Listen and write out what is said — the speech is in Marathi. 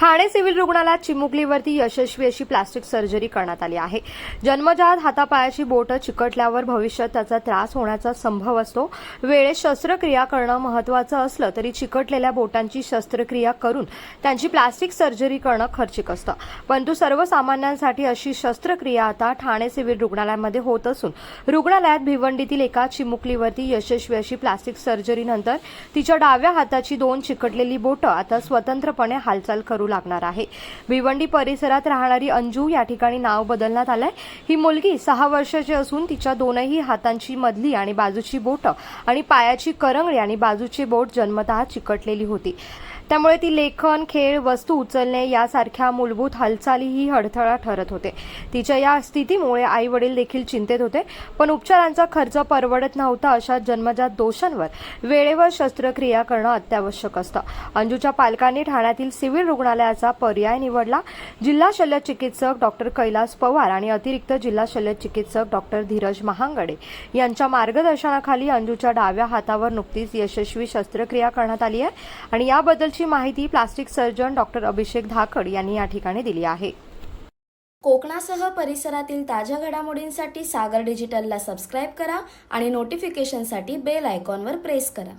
ठाणे सिव्हिल रुग्णालयात चिमुकलीवरती यशस्वी अशी प्लास्टिक सर्जरी करण्यात आली आहे. जन्मजात हातापायाची बोटं चिकटल्यावर भविष्यात त्याचा त्रास होण्याचा संभव असतो. वेळेत शस्त्रक्रिया करणं महत्त्वाचं असलं तरी चिकटलेल्या बोटांची शस्त्रक्रिया करून त्यांची प्लास्टिक सर्जरी करणं खर्चिक असतं. परंतु सर्वसामान्यांसाठी अशी शस्त्रक्रिया आता ठाणे सिव्हिल रुग्णालयामध्ये होत असून रुग्णालयात भिवंडीतील एका चिमुकलीवरती यशस्वी अशी प्लास्टिक सर्जरीनंतर तिच्या डाव्या हाताची दोन चिकटलेली बोटं आता स्वतंत्रपणे हालचाल करू लागणार आहे. भिवंडी परिसरात राहणारी अंजू या ठिकाणी नाव बदलण्यात आलंय. ही मुलगी सहा वर्षाची असून तिच्या दोनही हातांची मधली आणि बाजूची बोटं आणि पायाची करंगळी आणि बाजूची बोट जन्मतः चिकटलेली होती. त्यामुळे ती लेखन खेळ वस्तू उचलणे यासारख्या मूलभूत हालचालीही अडथळा ठरत होते. तिच्या या स्थितीमुळे आई वडील देखील चिंतेत होते. पण उपचारांचा खर्च परवडत नव्हता अशा जन्मजात दोषांवर वेळेवर शस्त्रक्रिया करणं अत्यावश्यक असतं. अंजूच्या पालकांनी ठाण्यातील सिव्हिल रुग्णालयाचा पर्याय निवडला. जिल्हा शल्य चिकित्सक डॉक्टर कैलास पवार आणि अतिरिक्त जिल्हा शल्य चिकित्सक डॉक्टर धीरज महांगडे यांच्या मार्गदर्शनाखाली अंजूच्या डाव्या हातावर नुकतीच यशस्वी शस्त्रक्रिया करण्यात आली आहे. आणि याबद्दल याबद्दलची माहिती plastic surgeon doctor Abhishek Dhakad यांनी या ठिकाणी दिली आहे. कोकणासह परिसरातील ताज्या घडामोडींसाठी सागर डिजिटलला सबस्क्राईब करा आणि नोटिफिकेशनसाठी बेल आयकॉनवर प्रेस करा.